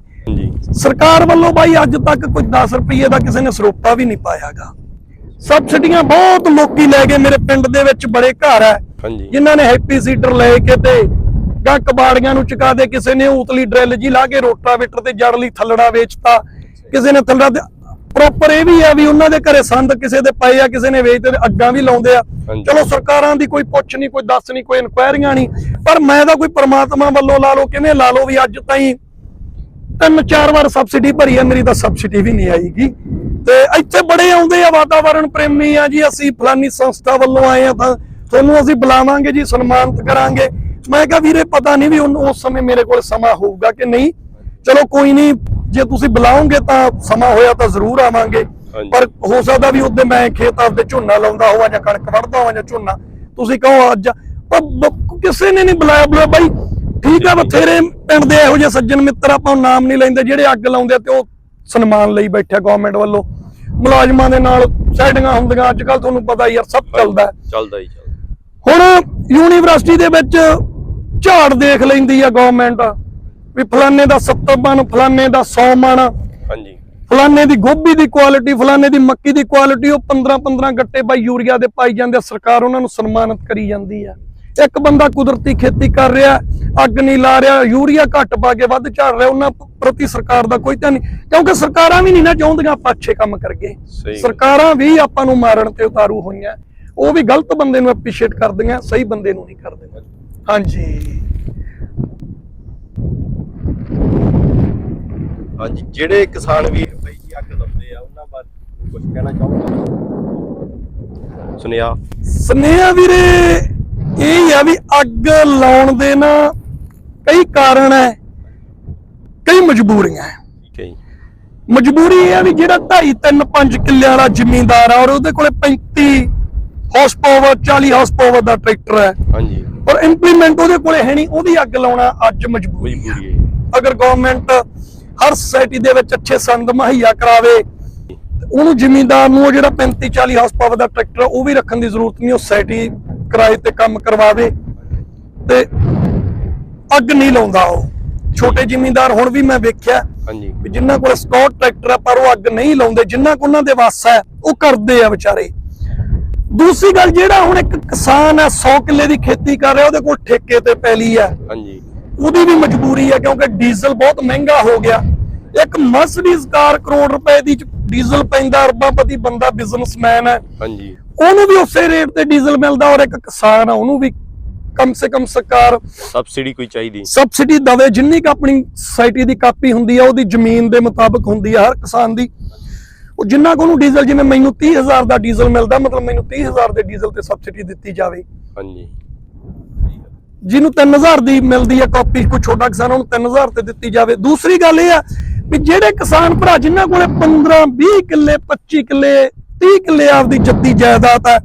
ਸਰਕਾਰ ਵੱਲੋਂ ਬਾਈ ਅੱਜ ਤੱਕ ਕੋਈ 10 ਰੁਪਏ ਦਾ ਕਿਸੇ ਨੇ ਸਰੋਪਾ ਵੀ ਨਹੀਂ ਪਾਇਆਗਾ ਸਬਸਿਡੀਆਂ ਬਹੁਤ ਲੋਕੀ ਲੈ ਗਏ ਮੇਰੇ ਪਿੰਡ ਦੇ ਵਿੱਚ ਬੜੇ ਘਰ ਹੈ। ਜਿਨ੍ਹਾਂ ਨੇ ਹੈਪੀ ਸੀਡਰ ਲੈ ਕੇ ਤੇ ਗਾਂ ਕਬਾੜੀਆਂ ਨੂੰ ਚੁਕਾ ਦੇ ਕਿਸੇ ਨੇ ਉਤਲੀ ਡਰਿਲ ਜੀ ਲਾ ਕੇ ਰੋਟਾਵੇਟਰ ਤੇ ਜੜ ਲਈ ਥੱਲੜਾ ਵੇਚਤਾ। ਕਿਸੇ ਨੇ ਥੱਲੜਾ ਤੇ ਪ੍ਰੋਪਰ ਇਹ ਵੀ ਆ ਵੀ ਉਹਨਾਂ ਦੇ ਘਰੇ ਸੰਦ ਕਿਸੇ ਦੇ ਪਏ ਆ ਕਿਸੇ ਨੇ ਵੇਚਦੇ ਤੇ ਅੱਡਾਂ ਵੀ ਲਾਉਂਦੇ ਆ। ਚਲੋ ਸਰਕਾਰਾਂ ਦੀ ਕੋਈ ਪੁੱਛ ਨਹੀਂ ਕੋਈ ਦੱਸ ਨਹੀਂ ਕੋਈ ਇਨਕੁਆਇਰੀਆਂ ਨਹੀਂ ਪਰ ਮੈਂ ਤਾਂ ਕੋਈ ਪ੍ਰਮਾਤਮਾ ਵੱਲੋਂ ਲਾ ਲਓ ਕਿਵੇਂ ਲਾ ਲਓ ਵੀ ਅੱਜ ਤਾਈਂ ਤਿੰਨ ਚਾਰ ਵਾਰ ਸਬਸਿਡੀ ਭਰੀ ਆ ਮੇਰੀ ਤਾਂ ਸਬਸਿਡੀ ਵੀ ਨਹੀਂ ਆਈਗੀ। ਤੇ ਇੱਥੇ ਬੜੇ ਆਉਂਦੇ ਆ ਵਾਤਾਵਰਣ ਪ੍ਰੇਮੀ ਆ ਜੀ ਅਸੀਂ ਫਲਾਨੀ ਸੰਸਥਾ ਵੱਲੋਂ ਆਏ ਆ ਤਾਂ ਤੁਹਾਨੂੰ ਅਸੀਂ ਬੁਲਾਵਾਂਗੇ ਜੀ ਸਨਮਾਨਿਤ ਕਰਾਂਗੇ। ਮੈਂ ਕਿਹਾ ਵੀਰੇ ਪਤਾ ਨਹੀਂ ਵੀ ਉਸ ਸਮੇਂ ਮੇਰੇ ਕੋਲ ਸਮਾਂ ਹੋਊਗਾ ਕਿ ਨਹੀਂ। ਚਲੋ ਕੋਈ ਨਹੀਂ ਜੇ ਤੁਸੀਂ ਬੁਲਾਓਗੇ ਤਾਂ ਸਮਾਂ ਹੋਇਆ ਤਾਂ ਜ਼ਰੂਰ ਆਵਾਂਗੇ। ਪਰ ਹੋ ਸਕਦਾ ਵੀ ਉਹਦੇ ਮੈਂ ਖੇਤ ਆਪਦੇ ਝੋਨਾ ਲਾਉਂਦਾ ਹੋਵਾਂ ਜਾਂ ਕਣਕ ਵੜਦਾ ਹੋਵਾਂ ਜਾਂ ਝੋਨਾ। ਤੁਸੀਂ ਕਹੋ ਅੱਜ। ਕਿਸੇ ਨੇ ਨਹੀਂ ਬੁਲਾਇਆ ਬੁਲਾਇਆ ਬਾਈ ਠੀਕ ਆ ਬਥੇਰੇ ਪਿੰਡ ਦੇ ਇਹੋ ਜਿਹੇ ਸੱਜਣ ਮਿੱਤਰ ਆਪਾਂ ਉਹ ਨਾਮ ਨਹੀਂ ਲੈਂਦੇ ਜਿਹੜੇ ਅੱਗ ਲਾਉਂਦੇ ਤੇ ਉਹ ਸਨਮਾਨ ਲਈ ਬੈਠੇ ਗਵਰਨਮੈਂਟ ਵੱਲੋਂ। ਮੁਲਾਜ਼ਮਾਂ ਦੇ ਨਾਲ ਸੈਟਿੰਗਾਂ ਹੁੰਦੀਆਂ ਅੱਜ ਕੱਲ ਤੁਹਾਨੂੰ ਪਤਾ ਯਾਰ ਸਭ ਚੱਲਦਾ। ਚੱਲਦਾ ਹੀ ਚੱਲਦਾ। ਹੁਣ ਯੂਨੀਵਰਸਿਟੀ ਦੇ ਵਿੱਚ ਝਾੜ ਦੇਖ ਲੈਂਦੀ ਆ ਗਵਰਨਮੈਂਟ ਵੀ ਫਲਾਣੇ ਦਾ 70 ਮਣ ਫਲਾਣੇ ਦਾ 100 ਮਣ ਹਾਂਜੀ। ਫਲਾਣੇ ਦੀ ਗੋਭੀ ਦੀ ਕੁਆਲਿਟੀ ਫਲਾਣੇ ਦੀ ਮੱਕੀ ਦੀ ਕੁਆਲਿਟੀ ਉਹ 15 15 ਗੱਟੇ ਬਾਈ ਯੂਰੀਆ ਦੇ ਪਾਈ ਜਾਂਦੇ ਸਰਕਾਰ ਉਹਨਾਂ ਨੂੰ ਸਨਮਾਨਿਤ ਕਰੀ ਜਾਂਦੀ ਆ। ਇੱਕ ਬੰਦਾ ਕੁਦਰਤੀ ਖੇਤੀ ਕਰ ਰਿਹਾ ਅੱਗ ਨਹੀਂ ਲਾ ਰਿਹਾ ਯੂਰੀਆ ਘੱਟ ਪਾ ਕੇ ਵੱਧ ਝਾੜ ਰਿਹਾ ਉਹਨਾਂ ਪ੍ਰਤੀ ਸਰਕਾਰ ਦਾ ਕੋਈ ਧਿਆਨ ਨਹੀਂ। ਕਿਉਂਕਿ ਸਰਕਾਰਾਂ ਵੀ ਨਹੀਂ ਨਾ ਚਾਹੁੰਦੀਆਂ ਆਪਾਂ ਅੱਛੇ ਕੰਮ ਕਰਗੇ ਸਰਕਾਰਾਂ ਵੀ ਆਪਾਂ ਨੂੰ ਮਾਰਨ ਤੇ ਉਤਾਰੂ ਹੋਈਆਂ। ਉਹ ਵੀ ਗਲਤ ਬੰਦੇ ਨੂੰ ਐਪਰੀਸ਼ੀਏਟ ਕਰਦੀਆਂ ਸਹੀ ਬੰਦੇ ਨੂੰ ਨਹੀਂ ਕਰਦੀਆਂ। ਹਾਂਜੀ। ਹਾਂਜੀ ਜਿਹੜੇ ਕਿਸਾਨ ਵੀਰ ਬਈ ਜੀ ਅੱਗ ਲਾਉਂਦੇ ਆ ਉਹਨਾਂ ਬਾਰੇ ਕੁਝ ਕਹਿਣਾ ਚਾਹੋਗੇ? ਸੁਨੇਹਾ। ਸਨੇਹਾ ਵੀਰੇ ਇਹ ਆ ਵੀ ਅੱਗ ਲਾਉਣ ਦੇ ਨਾ ਕਈ ਕਾਰਨ ਹੈ ਕਈ ਮਜਬੂਰੀਆਂ ਹੈ ਠੀਕ ਹੈ ਜੀ। ਮਜਬੂਰੀ ਇਹ ਆ ਵੀ ਜਿਹੜਾ 2.5 3 5 ਕਿੱਲਿਆਂ ਵਾਲਾ ਜ਼ਿਮੀਂਦਾਰ ਆ ਔਰ ਉਹਦੇ ਕੋਲੇ 35 ਹਾਰਸ ਪਾਵਰ 40 ਹਾਰਸ ਪਾਵਰ ਦਾ ਟਰੈਕਟਰ ਹੈ ਹਾਂਜੀ। ਇੰਪਲੀਮੈਂਟ ਉਹਦੇ ਕੋਲੇ ਹੈ ਨਹੀਂ ਉਹਦੀ ਅੱਗ ਲਾਉਣਾ ਅੱਜ ਮਜਬੂਰੀ ਹੈ ਅਗਰ ਗਵਰਨਮੈਂਟ ਹਰ ਸੋਸਾਇਟੀ ਦੇ ਵਿੱਚ ਅੱਛੇ ਸੰਦ ਮੁਹੱਈਆ ਕਰਾਵੇ ਉਹਨੂੰ ਜ਼ਿਮੀਂਦਾਰ ਨੂੰ ਜਿਹੜਾ 35 40 ਹਾਰਸ ਪਾਵਰ ਦਾ ਟਰੈਕਟਰ ਉਹ ਵੀ ਰੱਖਣ ਦੀ ਜ਼ਰੂਰਤ ਨਹੀਂ ਉਹ ਸੋਸਾਇਟੀ ਕਿਰਾਏ ਤੇ ਕੰਮ ਕਰਵਾਵੇ ਤੇ ਅੱਗ ਨਹੀਂ ਲਾਉਂਦਾ ਉਹ। ਛੋਟੇ ਜ਼ਿਮੀਂਦਾਰ ਹੁਣ ਵੀ ਮੈਂ ਵੇਖਿਆ ਹਾਂਜੀ। ਜਿਨ੍ਹਾਂ ਕੋਲ ਸਕਾਟ ਟਰੈਕਟਰ ਆ ਪਰ ਉਹ ਅੱਗ ਨਹੀਂ ਲਾਉਂਦੇ ਜਿਨ੍ਹਾਂ ਕੋਲ ਉਹਨਾਂ ਦੇ ਵੱਸ ਹੈ ਉਹ ਕਰਦੇ ਆ ਵਿਚਾਰੇ। ਦੂਸਰੀ ਗੱਲ ਜਿਹੜਾ ਹੁਣ ਇੱਕ ਕਿਸਾਨ ਹੈ 100 ਕਿੱਲੇ ਦੀ ਖੇਤੀ ਕਰ ਰਿਹਾ ਉਹਦੇ ਕੋਲ ਠੇਕੇ ਤੇ ਪੈਲੀ ਹੈ ਹਾਂਜੀ। ਉਹਦੀ ਵੀ ਮਜਬੂਰੀ ਹੈ ਕਿਉਂਕਿ ਡੀਜ਼ਲ ਬਹੁਤ ਮਹਿੰਗਾ ਹੋ ਗਿਆ। ਇੱਕ ਮਰਸੀਡੀਜ਼ ਕਾਰ ਕਰੋੜ ਰੁਪਏ ਦੀ ਡੀਜ਼ਲ ਪੈਂਦਾ ਅਰਬਾਪਤੀ ਬੰਦਾ ਬਿਜ਼ਨਸਮੈਨ ਹੈ ਹਾਂਜੀ। ਉਹਨੂੰ ਵੀ ਉਸੇ ਰੇਟ ਤੇ ਡੀਜ਼ਲ ਮਿਲਦਾ ਔਰ ਇੱਕ ਕਿਸਾਨ ਆ ਉਹਨੂੰ ਵੀ ਕਮ ਸੇ ਕਮ ਸਰਕਾਰ ਸਬਸਿਡੀ ਕੋਈ ਚਾਹੀਦੀ। ਸਬਸਿਡੀ ਦਵੇ ਜਿੰਨੀ ਕੁ ਆਪਣੀ ਸੋਸਾਇਟੀ ਦੀ ਕਾਪੀ ਹੁੰਦੀ ਆ ਉਹਦੀ ਜ਼ਮੀਨ ਦੇ ਮੁਤਾਬਕ ਹੁੰਦੀ ਆ ਹਰ ਕਿਸਾਨ ਦੀ। ਉਹ ਜਿੰਨਾ ਕੁ ਉਹਨੂੰ ਡੀਜ਼ਲ ਜਿਵੇਂ ਮੈਨੂੰ 30000 ਦਾ ਡੀਜ਼ਲ ਮਿਲਦਾ ਮਤਲਬ ਮੈਨੂੰ 30000 ਦੇ ਡੀਜ਼ਲ ਤੇ ਸਬਸਿਡੀ ਦਿੱਤੀ ਜਾਵੇ। ਹਾਂਜੀ। ਜਿਹਨੂੰ 3000 ਦੀ ਮਿਲਦੀ ਹੈ ਕਾਪੀ ਕੋਈ ਛੋਟਾ ਕਿਸਾਨ ਉਹਨੂੰ 3000 ਤੇ ਦਿੱਤੀ ਜਾਵੇ। ਦੂਸਰੀ ਗੱਲ ਇਹ ਆ ਵੀ ਜਿਹੜੇ ਕਿਸਾਨ ਭਰਾ ਜਿਨ੍ਹਾਂ ਕੋਲੇ 15 20 ਕਿੱਲੇ 25 ਕਿੱਲੇ 30 ਕਿੱਲੇ ਆਪਦੀ ਜੱਦੀ ਜਾਇਦਾਦ ਹੈ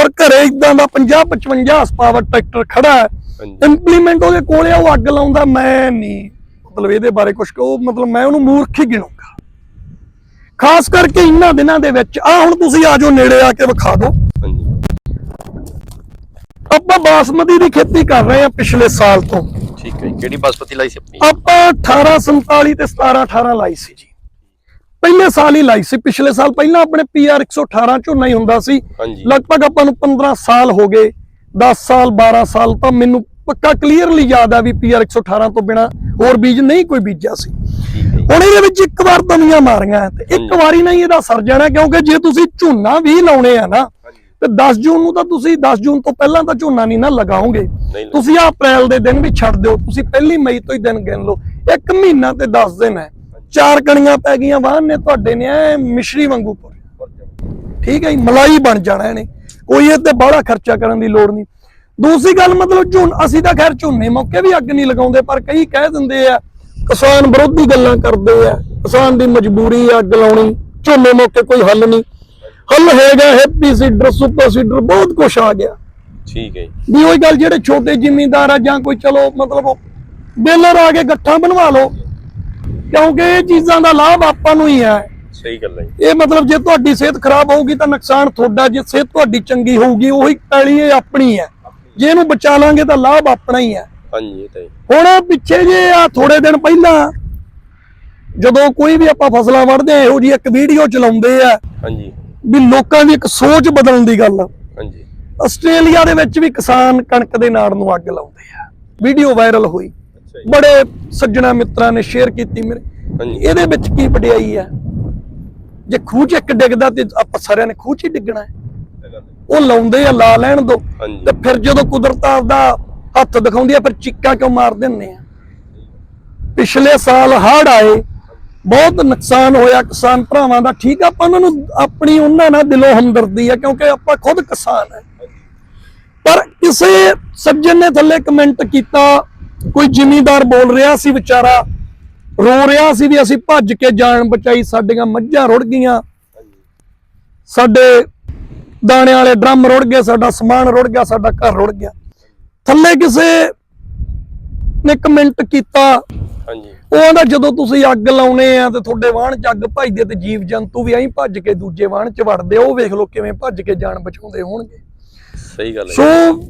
ਔਰ ਘਰੇ ਇਦਾਂ ਦਾ 50 55 ਪਾਵਰ ਟਰੈਕਟਰ ਖੜਾ ਹੈ ਇੰਪਲੀਮੈਂਟ ਉਹਦੇ ਕੋਲੇ ਉਹ ਅੱਗ ਲਾਉਂਦਾ ਮੈਂ ਨਹੀਂ। ਮਤਲਬ ਇਹਦੇ ਬਾਰੇ ਕੁਝ ਕਹੋ ਮਤਲਬ ਮੈਂ ਉਹਨੂੰ ਮੂਰਖ ਹੀ ਗਿਣੂੰਗਾ ਖਾਸ ਕਰਕੇ ਇਹਨਾਂ ਦਿਨਾਂ ਦੇ ਵਿੱਚ। ਆ ਹੁਣ ਤੁਸੀਂ ਆ ਜਾਓ ਨੇੜੇ ਆ ਕੇ ਵਿਖਾ ਦਿਓ। ਆਪਾਂ ਬਾਸਮਤੀ ਦੀ ਖੇਤੀ ਕਰ ਰਹੇ ਹਾਂ ਪਿਛਲੇ ਸਾਲ ਤੋਂ। ਠੀਕ ਹੈ ਕਿਹੜੀ ਬਾਸਪਤੀ ਲਾਈ ਸੀ ਆਪਣੀ? ਆਪਾਂ 1847 ਤੇ 1718 ਲਾਈ ਸੀ ਜੀ। ਪਹਿਲੇ ਸਾਲ ਹੀ ਲਾਈ ਸੀ। ਪਿਛਲੇ ਸਾਲ ਪਹਿਲਾਂ ਆਪਣੇ ਪੀਆਰ 118 ਝੋਨਾ ਹੀ ਹੁੰਦਾ ਸੀ। ਲਗਭਗ ਆਪਾਂ ਨੂੰ 15 ਸਾਲ ਹੋ ਗਏ। 10 ਸਾਲ 12 ਸਾਲ ਤਾਂ ਮੈਨੂੰ ਪੱਕਾ ਕਲੀਅਰਲੀ ਯਾਦ ਆ ਵੀ ਪੀਆਰ 118 ਤੋਂ ਬਿਨਾ ਹੋਰ ਬੀਜ ਨਹੀਂ ਕੋਈ ਬੀਜਿਆ ਸੀ। ਹੁਣ ਇਹਦੇ ਵਿੱਚ ਇੱਕ ਵਾਰ ਦਮੀਆਂ ਮਾਰੀਆਂ ਤੇ ਇੱਕ। ਵਾਰੀ ਨਹੀਂ ਇਹਦਾ ਸਰ ਜਾਣਾ ਕਿਉਂਕਿ ਜੇ ਤੁਸੀਂ ਝੋਨਾ ਵੀ ਲਾਉਣੇ ਆ ਨਾ ਤੇ 10 ਜੂਨ ਨੂੰ ਤਾਂ ਤੁਸੀਂ 10 ਜੂਨ ਤੋਂ ਪਹਿਲਾਂ ਤਾਂ ਝੋਨਾ ਨਹੀਂ ਨਾ ਲਗਾਓਗੇ। ਤੁਸੀਂ ਆ ਅਪ੍ਰੈਲ ਦੇ ਦਿਨ ਵੀ ਛੱਡ ਦਿਓ ਤੁਸੀਂ ਪਹਿਲੀ ਮਈ ਤੋਂ ਹੀ ਦਿਨ ਗਿਣ ਲਓ। ਇੱਕ ਮਹੀਨਾ ਤੇ 10 ਦਿਨ ਹੈ ਚਾਰ ਕਣੀਆਂ ਪੈ ਗਈਆਂ ਵਾਹਨ ਨੇ ਤੁਹਾਡੇ ਨੇ ਐ ਮਿਸ਼ਰੀ ਵਾਂਗੂ ਠੀਕ ਹੈ ਮਲਾਈ ਬਣ ਜਾਣਾ ਇਹਨੇ। ਕੋਈ ਇਹ ਤੇ ਬਾਹਲਾ ਖਰਚਾ ਕਰਨ ਦੀ ਲੋੜ ਨਹੀਂ। ਦੂਸਰੀ ਗੱਲ ਮਤਲਬ ਝੋਨ ਅਸੀਂ ਤਾਂ ਖੈਰ ਝੋਨੇ ਮੌਕੇ ਵੀ ਅੱਗ ਨਹੀਂ ਲਗਾਉਂਦੇ ਪਰ ਕਈ ਕਹਿ ਦਿੰਦੇ ਆ ਕਿਸਾਨ ਵਿਰੋਧੀ ਗੱਲਾਂ ਕਰਦੇ ਆ ਕਿਸਾਨ ਦੀ ਮਜਬੂਰੀ ਆ ਅੱਗ ਲਾਉਣੀ ਝੋਨੇ ਮੌਕੇ ਕੋਈ ਹੱਲ ਨਹੀਂ। ਹੱਲ ਹੈਗਾ ਹੈਪੀ ਸੀਡਰ ਸੁਪਰ ਸੀਡਰ ਬਹੁਤ ਕੁਝ ਆ ਗਿਆ। ਠੀਕ ਹੈ ਜੀ। ਵੀ ਉਹੀ ਗੱਲ ਜਿਹੜੇ ਛੋਟੇ ਜ਼ਿਮੀਂਦਾਰ ਆ ਜਾਂ ਕੋਈ ਚਲੋ ਮਤਲਬ ਬੇਲਰ ਆ ਕੇ ਗੱਠਾਂ ਬਣਵਾ ਲਓ ਕਿਉਂਕਿ ਇਹ ਚੀਜ਼ਾਂ ਦਾ ਲਾਭ ਆਪਾਂ ਨੂੰ ਹੀ ਹੈ। ਸਹੀ ਗੱਲ ਹੈ ਇਹ ਮਤਲਬ ਜੇ ਤੁਹਾਡੀ ਸਿਹਤ ਖਰਾਬ ਹੋਊਗੀ ਤਾਂ ਨੁਕਸਾਨ ਤੁਹਾਡਾ ਜੇ ਸਿਹਤ ਤੁਹਾਡੀ ਚੰਗੀ ਹੋਊਗੀ ਉਹੀ ਪੈਲੀ ਇਹ ਆਪਣੀ ਹੈ। ਜੇ ਇਹਨੂੰ ਬਚਾ ਲਾਂਗੇ ਤਾਂ ਲਾਭ ਆਪਣਾ ਹੀ ਹੈ ਹਾਂਜੀ ਇਹ ਤਾਂ ਜੀ ਹੁਣ ਪਿੱਛੇ ਜੇ ਆ ਥੋੜੇ ਦਿਨ ਪਹਿਲਾਂ ਜਦੋਂ ਕੋਈ ਵੀ ਆਪਾਂ ਫਸਲਾਂ ਵੜਦੇ ਆ ਇਹੋ ਜੀ ਇੱਕ ਵੀਡੀਓ ਚਲਾਉਂਦੇ ਆ ਹਾਂਜੀ। ਵੀ ਲੋਕਾਂ ਦੀ ਇੱਕ ਸੋਚ ਬਦਲਣ ਦੀ ਗੱਲ। ਹਾਂਜੀ। ਆਸਟ੍ਰੇਲੀਆ ਦੇ ਵਿੱਚ ਵੀ ਕਿਸਾਨ ਕਣਕ ਦੇ ਨਾੜ ਨੂੰ ਅੱਗ ਲਾਉਂਦੇ ਆ। ਵੀਡੀਓ ਵਾਇਰਲ ਹੋਈ। ਅੱਛਾ ਜੀ। ਬੜੇ ਸੱਜਣਾ ਮਿੱਤਰਾਂ ਨੇ ਸ਼ੇਅਰ ਕੀਤੀ ਮੇਰੇ। ਹਾਂਜੀ। ਇਹਦੇ ਵਿੱਚ ਕੀ ਵਡਿਆਈ ਹੈ ਜੇ ਖੂਹ 'ਚ ਇੱਕ ਡਿੱਗਦਾ ਤੇ ਆਪਾਂ ਸਾਰਿਆਂ ਨੇ ਖੂਹ 'ਚ ਹੀ ਡਿੱਗਣਾ। ਹੈ। ਉਹ ਲਾਉਂਦੇ ਆ ਲਾ ਲੈਣ ਦੋ। ਤੇ ਫਿਰ ਜਦੋਂ ਕੁਦਰਤ ਆਪਦਾ ਹੱਥ ਦਿਖਾਉਂਦੀ ਆ ਫਿਰ ਚੀਕਾਂ ਕਿਉਂ ਮਾਰ ਦਿੰਦੇ ਆ? ਪਿਛਲੇ ਸਾਲ ਹੜ੍ਹ ਆਏ ਬਹੁਤ ਨੁਕਸਾਨ ਹੋਇਆ ਕਿਸਾਨ ਭਰਾਵਾਂ ਦਾ। ਠੀਕ ਆ ਆਪਾਂ ਉਹਨਾਂ ਨੂੰ ਆਪਣੀ ਉਹਨਾਂ ਨਾਲ ਦਿਲੋਂ ਹਮਦਰਦੀ ਆ ਕਿਉਂਕਿ ਆਪਾਂ ਖੁਦ ਕਿਸਾਨ ਹੈ ਪਰ ਕਿਸੇ ਸੱਜਣ ਨੇ ਥੱਲੇ ਕਮੈਂਟ ਕੀਤਾ ਕੋਈ ਜ਼ਿਮੀਂਦਾਰ ਬੋਲ ਰਿਹਾ ਸੀ ਵਿਚਾਰਾ ਰੋ ਰਿਹਾ ਸੀ ਵੀ ਅਸੀਂ ਭੱਜ ਕੇ ਜਾਨ ਬਚਾਈ ਸਾਡੀਆਂ ਮੱਝਾਂ ਰੁੜ ਗਈਆਂ। ਸਾਡੇ ਦਾਣੇ ਵਾਲੇ ਡਰਮ ਰੁੜ ਗਏ ਸਾਡਾ ਸਮਾਨ ਰੁੜ ਗਿਆ ਸਾਡਾ ਘਰ ਰੁੜ ਗਿਆ। ਥੱਲੇ ਕਿਸੇ ਨੇ ਕਮੈਂਟ ਕੀਤਾ ਹਾਂਜੀ। ਉਹ ਆਂਦਾ ਜਦੋਂ ਤੁਸੀਂ ਅੱਗ ਲਾਉਨੇ ਆ ਤੇ ਤੁਹਾਡੇ ਵਾਹਣ ਚ ਅੱਗ ਭਜਦੇ ਤੇ ਜੀਵ ਜੰਤੂ ਵੀ ਐਂ ਭੱਜ ਕੇ ਦੂਜੇ ਵਾਹਣ ਚ ਵੜਦੇ ਉਹ ਵੇਖ ਲਓ ਕਿਵੇਂ ਭੱਜ ਕੇ ਜਾਨ ਬਚਾਉਂਦੇ ਹੋਣਗੇ। ਸਹੀ ਗੱਲ ਹੈ ਸੋ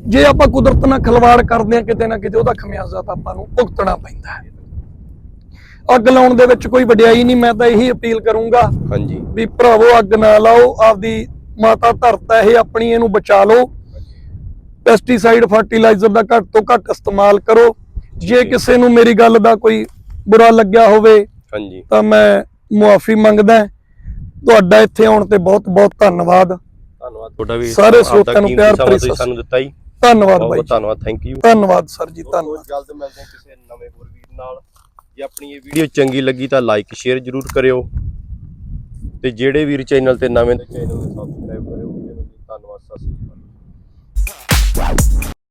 ਜੇ ਆਪਾਂ ਕੁਦਰਤ ਨਾਲ ਖਿਲਵਾੜ ਕਰਦੇ ਆ ਕਿਤੇ ਨਾ ਕਿਤੇ ਉਹਦਾ ਖਮਿਆਜ਼ਾ ਤਾਂ ਆਪਾਂ ਨੂੰ ਭੁਗਤਣਾ ਪੈਂਦਾ ਹੈ। ਅੱਗ ਲਾਉਣ ਦੇ ਵਿੱਚ ਕੋਈ ਵਡਿਆਈ ਨਹੀਂ ਮੈਂ ਤਾਂ ਇਹੀ ਅਪੀਲ ਕਰੂੰਗਾ ਹਾਂਜੀ। ਵੀ ਭਰਾਵੋ ਅੱਗ ਨਾ ਲਾਓ ਆਪਦੀ ਮਾਤਾ ਧਰਤਾ ਇਹ ਆਪਣੀ ਇਹਨੂੰ ਬਚਾ ਲਓ। ਪੈਸਟੀਸਾਈਡ ਫਰਟੀਲਾਈਜ਼ਰ ਦਾ ਘੱਟ ਤੋਂ ਘੱਟ ਇਸਤੇਮਾਲ ਕਰੋ। ਜੇ ਕਿਸੇ ਨੂੰ ਮੇਰੀ ਗੱਲ ਦਾ ਕੋਈ ਬੁਰਾ ਲੱਗਿਆ ਹੋਵੇ ਹਾਂਜੀ। ਤਾਂ ਮੈਂ ਮੁਆਫੀ ਮੰਗਦਾ ਹਾਂ। ਤੁਹਾਡਾ ਇੱਥੇ ਆਉਣ ਤੇ ਬਹੁਤ ਬਹੁਤ ਧੰਨਵਾਦ। ਧੰਨਵਾਦ। ਤੁਹਾਡਾ ਵੀ ਸਾਰੇ ਸਰੋਤਿਆਂ ਨੂੰ ਪਿਆਰ ਭਰੀ ਸਾਨੂੰ ਦਿੱਤਾ ਜੀ। ਧੰਨਵਾਦ ਬਾਈ। ਧੰਨਵਾਦ। ਥੈਂਕ ਯੂ ਧੰਨਵਾਦ ਸਰ ਜੀ ਧੰਨਵਾਦ। ਜਲਦ ਮਿਲਦੇ ਹਾਂ ਕਿਸੇ ਨਵੇਂ ਹੋਰ ਵੀਰ ਨਾਲ। ਜੇ ਆਪਣੀ ਇਹ ਵੀਡੀਓ ਚੰਗੀ ਲੱਗੀ ਤਾਂ ਲਾਈਕ ਸ਼ੇਅਰ ਜਰੂਰ ਕਰਿਓ। ਤੇ ਜਿਹੜੇ ਵੀਰ ਚੈਨਲ ਤੇ ਨਵੇਂ ਤੇ ਚੈਨਲ ਨੂੰ ਸਬਸਕ੍ਰਾਈਬ ਕਰਿਓ ਧੰਨਵਾਦ, ਸਤਿ ਸ਼੍ਰੀ ਅਕਾਲ।